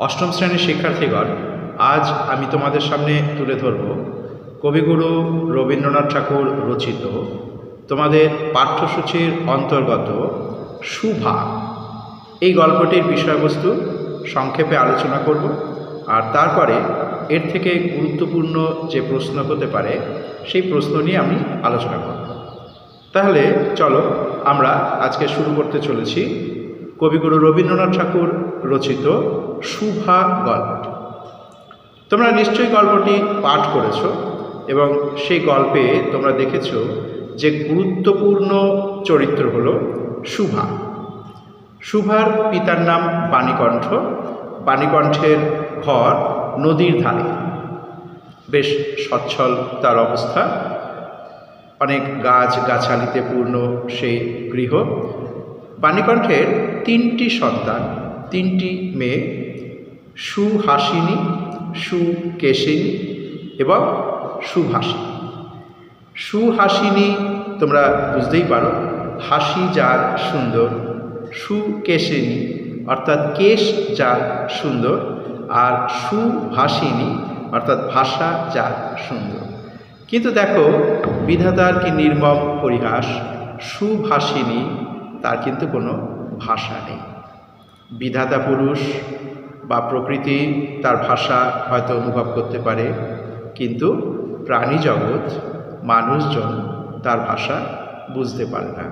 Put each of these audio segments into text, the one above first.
অষ্টম শ্রেণির শিক্ষার্থীগণ, আজ আমি তোমাদের সামনে তুলে ধরব কবিগুরু রবীন্দ্রনাথ ঠাকুর রচিত তোমাদের পাঠ্যসূচির অন্তর্গত সুভা। এই গল্পটির বিষয়বস্তু সংক্ষেপে আলোচনা করব আর তারপরে এর থেকে গুরুত্বপূর্ণ যে প্রশ্ন হতে পারে, সেই প্রশ্ন নিয়ে আমি আলোচনা করব। তাহলে চলো আমরা আজকে শুরু করতে চলেছি কবিগুরু রবীন্দ্রনাথ ঠাকুর রচিত সুভা গল্পটি তোমরা নিশ্চয়ই গল্পটি পাঠ করেছ এবং সেই গল্পে তোমরা দেখেছ যে গুরুত্বপূর্ণ চরিত্র হল সুভা সুভার পিতার নাম বাণীকণ্ঠ। বাণীকণ্ঠের ঘর নদীর ধারে। বেশ সচ্ছল তার অবস্থা। অনেক গাছ গাছালিতে পূর্ণ সেই গৃহ। বাণীকণ্ঠের তিনটি সন্তান তিনটি মেয়ে, সুহাসিনী, সুকেশিনী এবং সুভাষিনী। সুহাসিনী তোমরা বুঝতেই পারো, হাসি যার সুন্দর, সুকেশিনী অর্থাৎ কেশ যার সুন্দর আর সুভাষিনী অর্থাৎ ভাষা যার সুন্দর। কিন্তু দেখো, বিধাতার কি নির্মম পরিহাস সুভাষিনী তার কিন্তু কোনো ভাষা নেই। বিধাতা পুরুষ বা প্রকৃতি তার ভাষা হয়তো অনুভব করতে পারে, কিন্তু প্রাণী জগৎ মানুষজন তার ভাষা বুঝতে পারে না।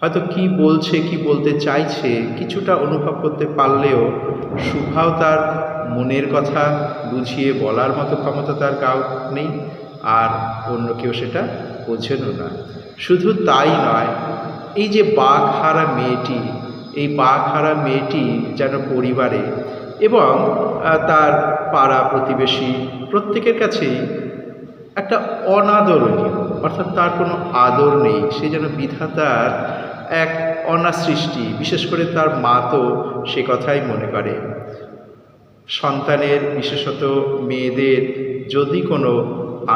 হয়তো কি বলছে, কি বলতে চাইছে, কিছুটা অনুভব করতে পারলেও সুভাও তার মনের কথা বুঝিয়ে বলার মতো ক্ষমতা তার কাউ নেই, আর অন্য কেউ সেটা বোঝেনও না। শুধু তাই নয়, এই যে বাঘহারা মেয়েটি এই বাঘহারা মেয়েটি যেন পরিবারে এবং তার পাড়া প্রতিবেশী প্রত্যেকের কাছেই একটা অনাদরণীয়, অর্থাৎ তার কোনো আদর নেই। সে যেন বিধাতার এক অনাসৃষ্টি, বিশেষ করে তার মা তো সে কথাই মনে করে। সন্তানের, বিশেষত মেয়েদের যদি কোনো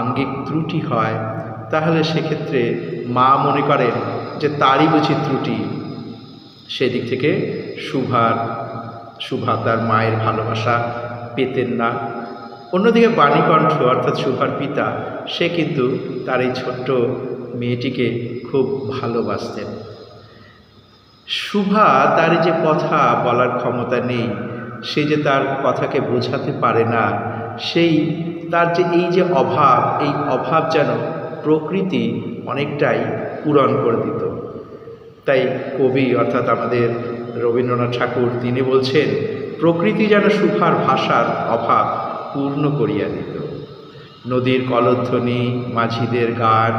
আঙ্গিক ত্রুটি হয়, তাহলে সেক্ষেত্রে মা মনে করেন যে তারই বুঝি ত্রুটি। সেদিক থেকে সুভার, সুভা তার মায়ের ভালোবাসা পেতেন না। অন্যদিকে বাণীকণ্ঠ অর্থাৎ সুভার পিতা, সে কিন্তু তার এই ছোট্ট মেয়েটিকে খুব ভালোবাসতেন। শুভা তার যে কথা বলার ক্ষমতা নেই, সে যে তার কথাকে বোঝাতে পারে না, সেই তার যে এই যে অভাব, এই অভাব যেন প্রকৃতি অনেকটাই পূরণ করে দিত। তাই কবি অর্থাৎ আমাদের রবীন্দ্রনাথ ঠাকুর, তিনি বলছেন, প্রকৃতি যেন সুভার ভাষার অভাব পূর্ণ করিয়া দিত। নদীর কলধ্বনি, মাঝিদের গান,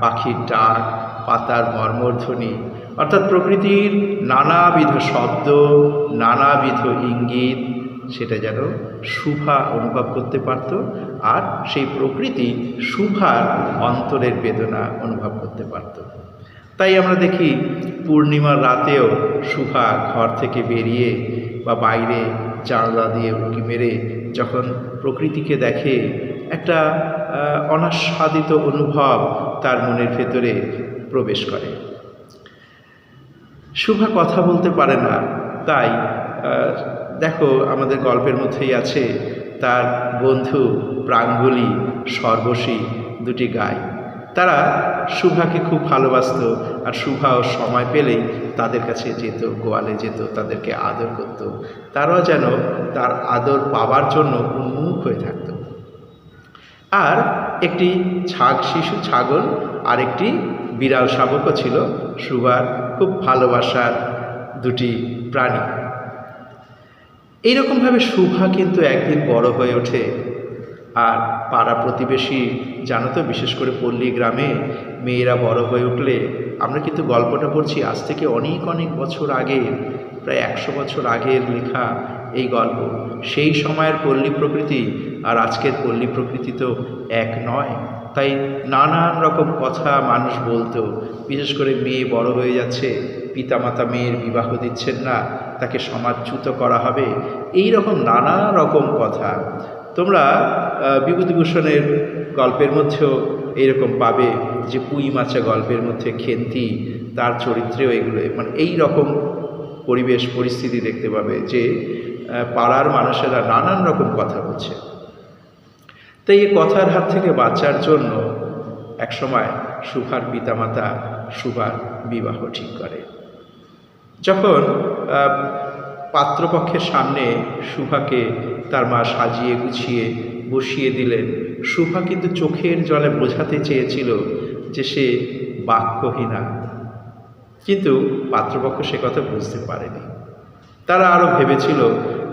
পাখির ডাক, পাতার মর্মধ্বনি অর্থাৎ প্রকৃতির নানাবিধ শব্দ, নানাবিধ ইঙ্গিত, সেটা যেন শুভা অনুভব করতে পারত আর সেই প্রকৃতি শুভার অন্তরের বেদনা অনুভব করতে পারত। তাই আমরা দেখি পূর্ণিমার রাতেও শুভা ঘর থেকে বেরিয়ে বা বাইরে জানলা দিয়ে উঁকি মেরে যখন প্রকৃতিকে দেখে একটা অনাস্বাদিত অনুভব তার মনের ভেতরে প্রবেশ করে। শুভা কথা বলতে পারে না, তাই দেখো আমাদের গল্পের মধ্যেই আছে তার বন্ধু প্রাঙ্গুলি সর্বশী দুটি গাই। তারা শুভাকে খুব ভালোবাসতো আর শুভাও সময় পেলেই তাদের কাছে যেত, গোয়ালে যেত, তাদেরকে আদর করত। তারাও যেন তার আদর পাওয়ার জন্য উন্মুখ হয়ে থাকত। আর একটি ছাগ শিশু ছাগল আর একটি বিড়াল শাবকও ছিল সুভার খুব ভালোবাসার দুটি প্রাণী। এইরকমভাবে শুভা কিন্তু একদিন বড় হয়ে ওঠে আর পাড়া প্রতিবেশী জানো তো, বিশেষ করে পল্লী গ্রামে মেয়েরা বড় হয়ে উঠলে আমরা কিন্তু গল্পটা পড়ছি আজ থেকে অনেক অনেক বছর আগে, প্রায় একশো বছর আগের লেখা এই গল্প। সেই সময়ের পল্লী প্রকৃতি আর আজকের পল্লী প্রকৃতি তো এক নয়। তাই নানান রকম কথা মানুষ বলতো বিশেষ করে মেয়ে বড় হয়ে যাচ্ছে, পিতামাতা মেয়ের বিবাহ দিচ্ছেন না, তাকে সমাজচ্যুত করা হবে এই রকম নানা রকম কথা। তোমরা বিভূতিভূষণের গল্পের মধ্যেও এইরকম পাবে যে পুঁই মাছা গল্পের মধ্যে খেন্তি, তার চরিত্রেও এগুলো মানে এই রকম পরিবেশ, পরিস্থিতি দেখতে পাবে যে পাড়ার মানুষেরা নানান রকম কথা বলছে। তাই এই কথার হাত থেকে বাঁচার জন্য একসময় সুভার পিতামাতা সুভার বিবাহ ঠিক করে। যখন পাত্রপক্ষের সামনে সুভাকে তার মা সাজিয়ে গুছিয়ে বসিয়ে দিলেন সুভা কিন্তু চোখের জলে বোঝাতে চেয়েছিল যে সে বাক্যহীনা। কিন্তু পাত্রপক্ষ সে কথা বুঝতে পারেনি। তারা আরও ভেবেছিল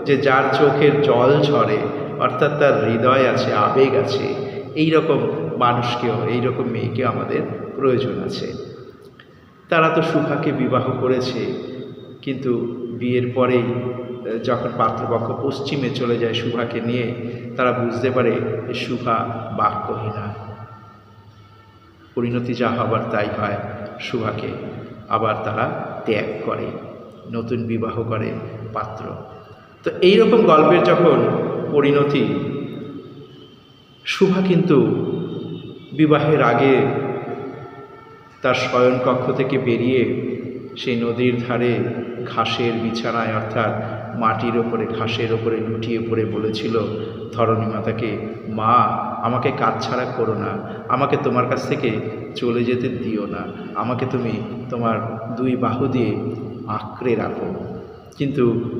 যে যার চোখের জল ঝরে, অর্থাৎ তার হৃদয় আছে, আবেগ আছে এই রকম মানুষকেও এই রকম মেয়েকে আমাদের প্রয়োজন আছে। তারা তো সুভাকে বিবাহ করেছে, কিন্তু বিয়ের পরেই যখন পাত্রপক্ষ পশ্চিমে চলে যায় সুভাকে নিয়ে, তারা বুঝতে পারে সুভা বাক্যহীনা। পরিণতি যা হবার তাই হয়, সুভাকে আবার তারা ত্যাগ করে, নতুন বিবাহ করে পাত্র। তো এই রকম গল্পের যখন পরিণতি শুভা কিন্তু বিবাহের আগে তার শয়নকক্ষ থেকে বেরিয়ে সেই নদীর ধারে ঘাসের বিছানায়, অর্থাৎ মাটির ওপরে, ঘাসের ওপরে লুটিয়ে পড়ে বলেছিল ধরণী মাতাকে মা, আমাকে কাজ ছাড়া করো না। আমাকে তোমার কাছ থেকে চলে যেতে দিও না। আমাকে তুমি তোমার দুই বাহু দিয়ে আঁকড়ে রাখো। কিন্তু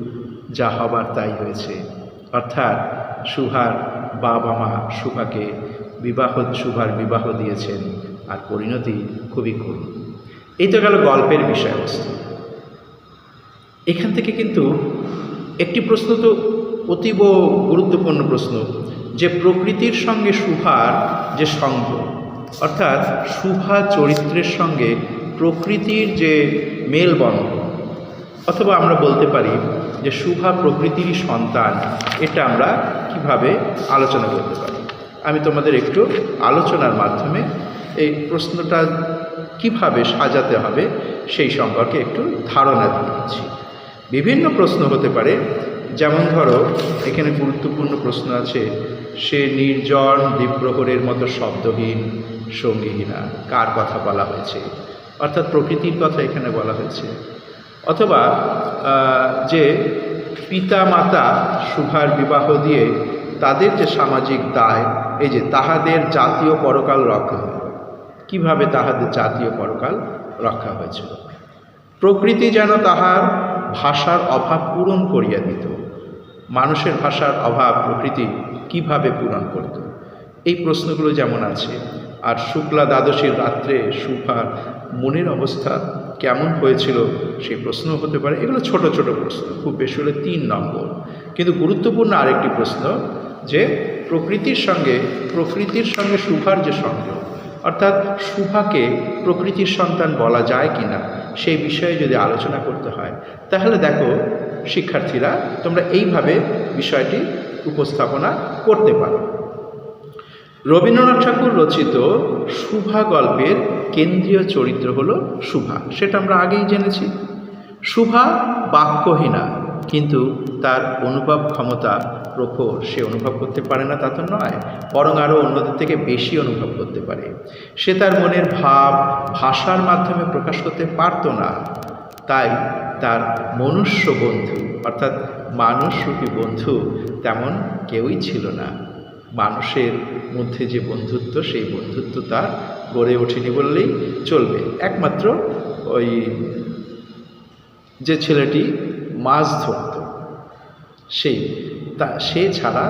যা হবার তাই হয়েছে। অর্থাৎ সুভার বাবা মা সুভাকে বিবাহ সুভার বিবাহ দিয়েছেন, আর পরিণতি খুবই করুণ। এই তো গেল গল্পের বিষয়বস্তু। এখান থেকে কিন্তু একটি প্রশ্ন তো অতীব গুরুত্বপূর্ণ প্রশ্ন, যে প্রকৃতির সঙ্গে সুভার যে সঙ্গ, অর্থাৎ সুভা চরিত্রের সঙ্গে প্রকৃতির যে মেলবন্ধন, অথবা আমরা বলতে পারি যে সুভা প্রকৃতিরই সন্তান, এটা আমরা কীভাবে আলোচনা করতে পারি। আমি তোমাদের একটু আলোচনার মাধ্যমে এই প্রশ্নটা কীভাবে সাজাতে হবে সেই সম্পর্কে একটু ধারণা দিচ্ছি। বিভিন্ন প্রশ্ন হতে পারে, যেমন ধরো, এখানে গুরুত্বপূর্ণ প্রশ্ন আছে, সে নির্জন দ্বীপ্রহরের মতো শব্দহীন, সঙ্গীহীনা, কার কথা বলা হয়েছে? অর্থাৎ প্রকৃতির কথা এখানে বলা হয়েছে। অথবা যে পিতা মাতা শুভার বিবাহ দিয়ে তাদের যে সামাজিক দায়, এই যে তাহাদের জাতীয় পরকাল রক্ষা কীভাবে তাহাদের জাতীয় পরকাল রক্ষা হয়েছিল। প্রকৃতি যেন তাহার ভাষার অভাব পূরণ করিয়া দিত। মানুষের ভাষার অভাব প্রকৃতি কীভাবে পূরণ করত? এই প্রশ্নগুলো যেমন আছে, আর শুক্লা দ্বাদশীর রাত্রে সুফার মনের অবস্থা কেমন হয়েছিল সেই প্রশ্ন হতে পারে। এগুলো ছোট ছোট প্রশ্ন, খুব বেশি হলে তিন নম্বর। কিন্তু গুরুত্বপূর্ণ আরেকটি প্রশ্ন যে, প্রকৃতির সঙ্গে প্রকৃতির সঙ্গে সুভার যে সংযোগ অর্থাৎ সুভাকে প্রকৃতির সন্তান বলা যায় কি না সেই বিষয়ে যদি আলোচনা করতে হয়, তাহলে দেখো, শিক্ষার্থীরা, তোমরা এইভাবে বিষয়টি উপস্থাপনা করতে পারো। রবীন্দ্রনাথ ঠাকুর রচিত শুভা গল্পের কেন্দ্রীয় চরিত্র হলো শুভা সেটা আমরা আগেই জেনেছি। শুভা বাক্যহীনা কিন্তু তার অনুভব ক্ষমতা প্রখর। সে অনুভব করতে পারে না, তা তো নয়, বরং আরও অন্যদের থেকে বেশি অনুভব করতে পারে। সে তার মনের ভাব ভাষার মাধ্যমে প্রকাশ করতে পারতো না, তাই তার মনুষ্য বন্ধু, অর্থাৎ মানুষরূপী বন্ধু তেমন কেউই ছিল না। মানুষের মধ্যে যে বন্ধুত্ব, সেই বন্ধুত্ব তার গড়ে ওঠেনি বললেই চলবে। একমাত্র ওই যে ছেলেটি মাছ ধরত। সেই, তা, সে ছাড়া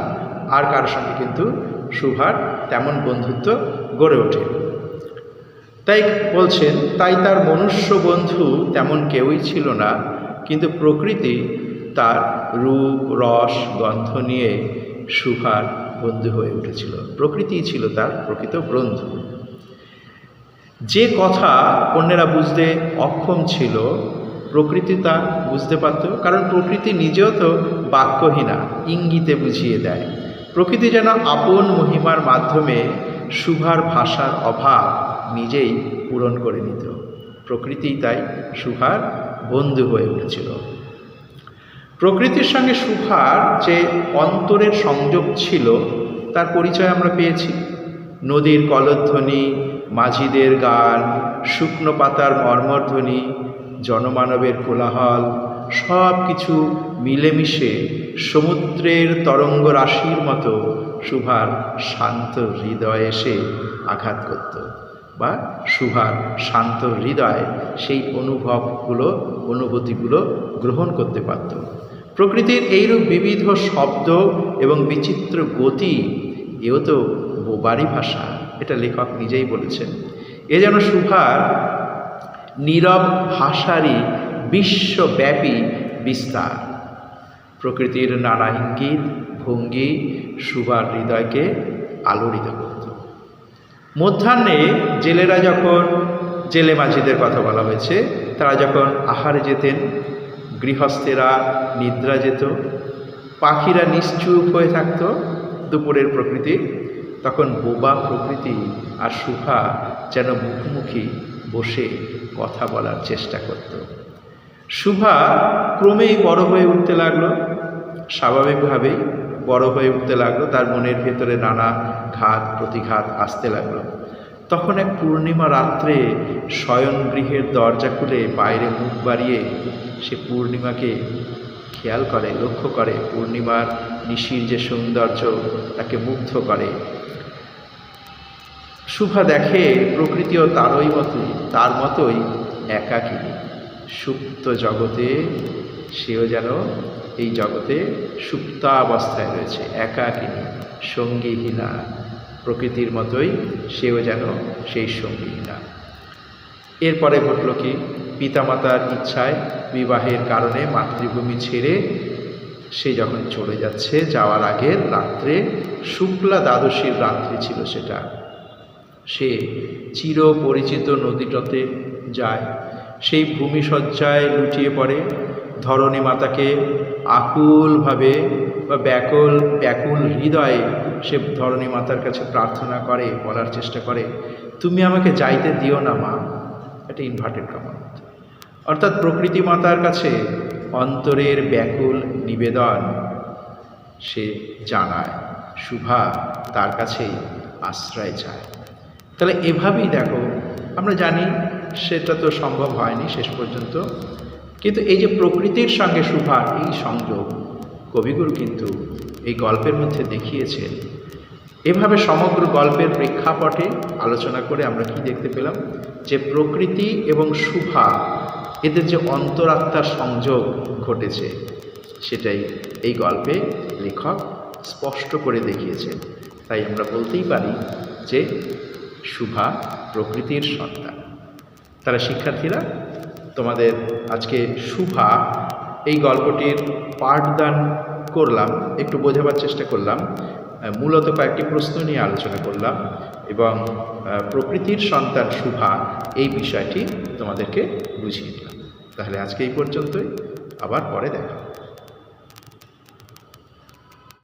আর কারোর সঙ্গে কিন্তু সুভার তেমন বন্ধুত্ব গড়ে ওঠে। তাই বলছেন, তাই তার মনুষ্য বন্ধু তেমন কেউই ছিল না, কিন্তু প্রকৃতি তার রূপ, রস, গন্ধ নিয়ে সুভার বন্ধু হয়ে উঠেছিল। প্রকৃতিই ছিল তার প্রকৃত বন্ধু। যে কথা অন্যেরা বুঝতে অক্ষম ছিল প্রকৃতি তা বুঝতে পারত, কারণ প্রকৃতি নিজেও তো বাক্যহীনা, ইঙ্গিতে বুঝিয়ে দেয়। প্রকৃতি যেন আপন মহিমার মাধ্যমে শুভার ভাষার অভাব নিজেই পূরণ করে নিত। প্রকৃতি তাই শুভার বন্ধু হয়ে উঠেছিল। প্রকৃতির সঙ্গে সুভার যে অন্তরের সংযোগ ছিল, তার পরিচয় আমরা পেয়েছি। নদীর কলধ্বনি, মাঝিদের গান, শুকনো পাতার মর্মধ্বনি জনমানবের কোলাহল, সব কিছু মিলেমিশে সমুদ্রের তরঙ্গ রাশির মতো শুভার শান্ত হৃদয়ে এসে আঘাত করত বা শুভার শান্ত হৃদয় সেই অনুভবগুলো, অনুভূতিগুলো গ্রহণ করতে পারত। প্রকৃতির এইরূপ বিবিধ শব্দ এবং বিচিত্র গতি, এও তো বোবারি ভাষা, এটা লেখক নিজেই বলেছেন। এ যেন শুভার নীরব ভাষারই বিশ্বব্যাপী বিস্তার। প্রকৃতির নানা ইঙ্গিত, ভঙ্গি, সুভার হৃদয়কে আলোড়িত করত। মধ্যাহ্নে জেলেরা যখন জেলে মাঝিদের কথা বলা হয়েছে, তারা যখন আহারে যেতেন, গৃহস্থেরা নিদ্রা যেত, পাখিরা নিশ্চুপ হয়ে থাকতো দুপুরের প্রকৃতি, তখন বোবা প্রকৃতি আর সুভা যেন মুখোমুখি বসে কথা বলার চেষ্টা করত। শুভা ক্রমেই বড় হয়ে উঠতে লাগল। স্বাভাবিকভাবেই বড় হয়ে উঠতে লাগল, তার মনের ভেতরে নানা ঘাত প্রতিঘাত আসতে লাগল। তখন এক পূর্ণিমা রাত্রে শয়ন গৃহের দরজা খুলে বাইরে মুখ বাড়িয়ে সে পূর্ণিমাকে খেয়াল করে, লক্ষ্য করে। পূর্ণিমার নিশির যে সৌন্দর্য, তাকে মুগ্ধ করে। শুভা দেখে, প্রকৃতিও তারই মতোই, তার মতোই একাকিনী সুপ্ত জগতে সেও যেন এই জগতে সুপ্তাবস্থায় রয়েছে একাকিনী সঙ্গীহীনা। প্রকৃতির মতোই সেও যেন সেই সঙ্গীহীনা। এরপরে ঘটল কি? পিতামাতার ইচ্ছায় বিবাহের কারণে মাতৃভূমি ছেড়ে সে যখন চলে যাচ্ছে, যাওয়ার আগের রাত্রে শুক্লা দ্বাদশীর রাত্রি ছিল সেটা। সে চির পরিচিত নদীটাতে যায়। সেই ভূমিসজ্জায় লুটিয়ে পড়ে ধরণী মাতাকে আকুলভাবে বা ব্যাকুল ব্যাকুল হৃদয়ে সে ধরণী মাতার কাছে প্রার্থনা করে, বলার চেষ্টা করে, তুমি আমাকে যাইতে দিও না, মা। এটা ইনভার্টেড কমা অর্থাৎ প্রকৃতি মাতার কাছে অন্তরের ব্যাকুল নিবেদন সে জানায় শুভা তার কাছেই আশ্রয় চায়। তাহলে এভাবেই দেখো, আমরা জানি সেটা তো সম্ভব হয়নি শেষ পর্যন্ত। কিন্তু এই যে প্রকৃতির সঙ্গে শুভার এই সংযোগ, কবিগুরু কিন্তু এই গল্পের মধ্যে দেখিয়েছেন। এভাবে সমগ্র গল্পের প্রেক্ষাপটে আলোচনা করে আমরা কি দেখতে পেলাম? যে প্রকৃতি এবং শুভা এদের যে অন্তরাত্মার সংযোগ ঘটেছে, সেটাই এই গল্পে লেখক স্পষ্ট করে দেখিয়েছেন। তাই আমরা বলতেই পারি যে শুভা প্রকৃতির সন্তান তারা শিক্ষার্থীরা, তোমাদের আজকে শুভা এই গল্পটির পাঠদান করলাম, একটু বোঝাবার চেষ্টা করলাম মূলত কয়েকটি প্রশ্ন নিয়ে আলোচনা করলাম এবং প্রকৃতির সন্তান শুভা এই বিষয়টি তোমাদেরকে বুঝিয়ে দিলাম তাহলে আজকে এই পর্যন্তই, আবার পরে দেখা।